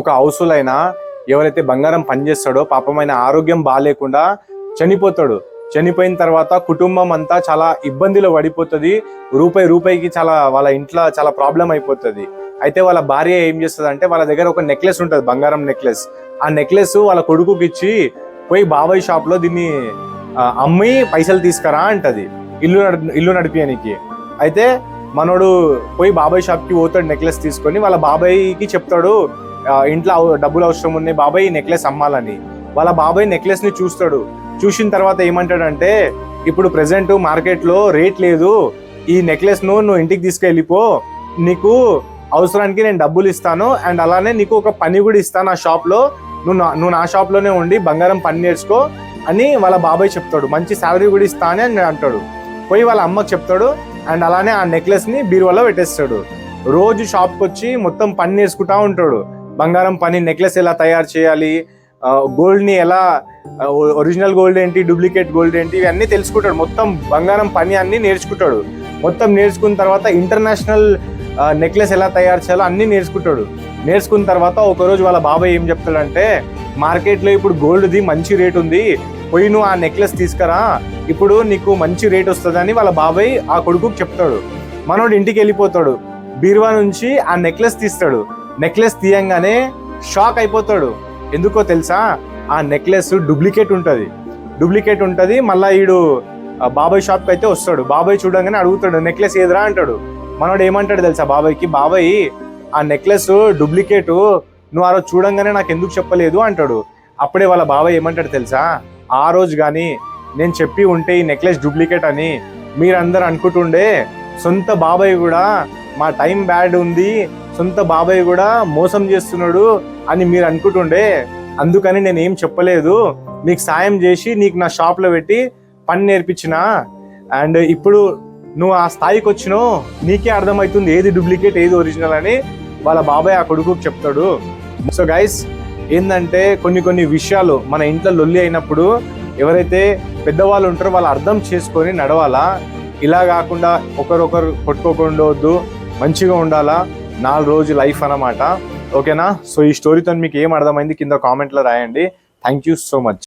ఒక హౌసులైనా అయినా ఎవరైతే బంగారం పనిచేస్తాడో పాపమైన ఆరోగ్యం బాగాలేకుండా చనిపోతాడు. చనిపోయిన తర్వాత కుటుంబం అంతా చాలా ఇబ్బందిలో పడిపోతుంది. రూపాయి రూపాయికి చాలా వాళ్ళ ఇంట్లో చాలా ప్రాబ్లం అయిపోతుంది. అయితే వాళ్ళ భార్య ఏం చేస్తుంది అంటే వాళ్ళ దగ్గర ఒక నెక్లెస్ ఉంటుంది బంగారం నెక్లెస్. ఆ నెక్లెస్ వాళ్ళ కొడుకుకి ఇచ్చి పోయి బాబాయ్ షాప్లో దీన్ని అమ్మి పైసలు తీసుకురా అంటది. ఇల్లు ఇల్లు నడిపియనికి అయితే మనోడు పోయి బాబాయ్ షాప్కి పోతాడు నెక్లెస్ తీసుకొని. వాళ్ళ బాబాయ్కి చెప్తాడు ఇంట్లో డబ్బులు అవసరం ఉన్నాయి. బాబాయ్ ఈ నెక్లెస్ అమ్మాలని. వాళ్ళ బాబాయ్ నెక్లెస్ని చూస్తాడు. చూసిన తర్వాత ఏమంటాడంటే ఇప్పుడు ప్రెసెంట్ మార్కెట్లో రేట్ లేదు. ఈ నెక్లెస్ను నువ్వు ఇంటికి తీసుకెళ్ళిపో. నీకు అవసరానికి నేను డబ్బులు ఇస్తాను. అండ్ అలానే నీకు ఒక పని కూడా ఇస్తాను ఆ షాప్లో. నువ్వు నా- నువ్వు నా షాప్లోనే ఉండి బంగారం పని నేర్చుకో అని వాళ్ళ బాబాయ్ చెప్తాడు. మంచి శాలరీ కూడా ఇస్తాను అని అంటాడు. పోయి వాళ్ళ అమ్మకి చెప్తాడు. అండ్ అలానే ఆ నెక్లెస్ని బీరువాలో పెట్టేస్తాడు. రోజు షాప్కి వచ్చి మొత్తం పని నేర్చుకుంటా ఉంటాడు. బంగారం పని నెక్లెస్ ఎలా తయారు చేయాలి? గోల్డ్ని ఎలా ఒరిజినల్ గోల్డ్ ఏంటి డూప్లికేట్ గోల్డ్ ఏంటి ఇవన్నీ తెలుసుకుంటాడు. మొత్తం బంగారం పని అన్ని నేర్చుకుంటాడు. మొత్తం నేర్చుకున్న తర్వాత ఇంటర్నేషనల్ నెక్లెస్ ఎలా తయారు చేయాలో అన్ని నేర్చుకుంటాడు. నేర్చుకున్న తర్వాత ఒకరోజు వాళ్ళ బాబాయ్ ఏం చెప్తాడంటే మార్కెట్లో ఇప్పుడు గోల్డ్ది మంచి రేట్ ఉంది. పోయి నువ్వు ఆ నెక్లెస్ తీసుకురా. ఇప్పుడు నీకు మంచి రేట్ వస్తుందని వాళ్ళ బాబాయ్ ఆ కొడుకుకి చెప్తాడు. మనోడు ఇంటికి వెళ్ళిపోతాడు. బీరువా నుంచి ఆ నెక్లెస్ తీస్తాడు. నెక్లెస్ తీయంగానే షాక్ అయిపోతాడు. ఎందుకో తెలుసా? ఆ నెక్లెస్ డూప్లికేట్ ఉంటుంది. డూప్లికేట్ ఉంటుంది. మళ్ళీ ఈడు బాబాయ్ షాప్కి అయితే వస్తాడు. బాబాయ్ చూడంగానే అడుగుతాడు నెక్లెస్ ఏదిరా? అంటాడు. మనోడు ఏమంటాడు తెలుసా బాబాయ్కి? బాబాయ్ ఆ నెక్లెస్ డూప్లికేటు నువ్వు ఆ రోజు చూడంగానే నాకు ఎందుకు చెప్పలేదు? అంటాడు. అప్పుడే వాళ్ళ బాబాయ్ ఏమంటాడు తెలుసా? ఆ రోజు కానీ నేను చెప్పి ఉంటే ఈ నెక్లెస్ డూప్లికేట్ అని మీరందరూ అనుకుంటుండే సొంత బాబాయ్ కూడా మా టైం బ్యాడ్ ఉంది సొంత బాబాయ్ కూడా మోసం చేస్తున్నాడు అని మీరు అనుకుంటుండే అందుకని నేను ఏం చెప్పలేదు. నీకు సాయం చేసి నీకు నా షాప్లో పెట్టి పని నేర్పించిన. అండ్ ఇప్పుడు నువ్వు ఆ స్థాయికి వచ్చినావు నీకే అర్థమవుతుంది ఏది డూప్లికేట్ ఏది ఒరిజినల్ అని వాళ్ళ బాబాయ్ ఆ కొడుకుకి చెప్తాడు. సో గైస్ ఏంటంటే కొన్ని కొన్ని విషయాలు మన ఇంట్లో లొల్లి అయినప్పుడు ఎవరైతే పెద్దవాళ్ళు ఉంటారో వాళ్ళు అర్థం చేసుకొని నడవాలా? ఇలా కాకుండా ఒకరొకరు కొట్టుకోకుండా వద్దు మంచిగా ఉండాలా? నాలుగు రోజు లైఫ్ అన్నమాట. ఓకేనా? సో ఈ స్టోరీతో మీకు ఏం అర్థమైంది? కింద కామెంట్లో రాయండి. Thank you so much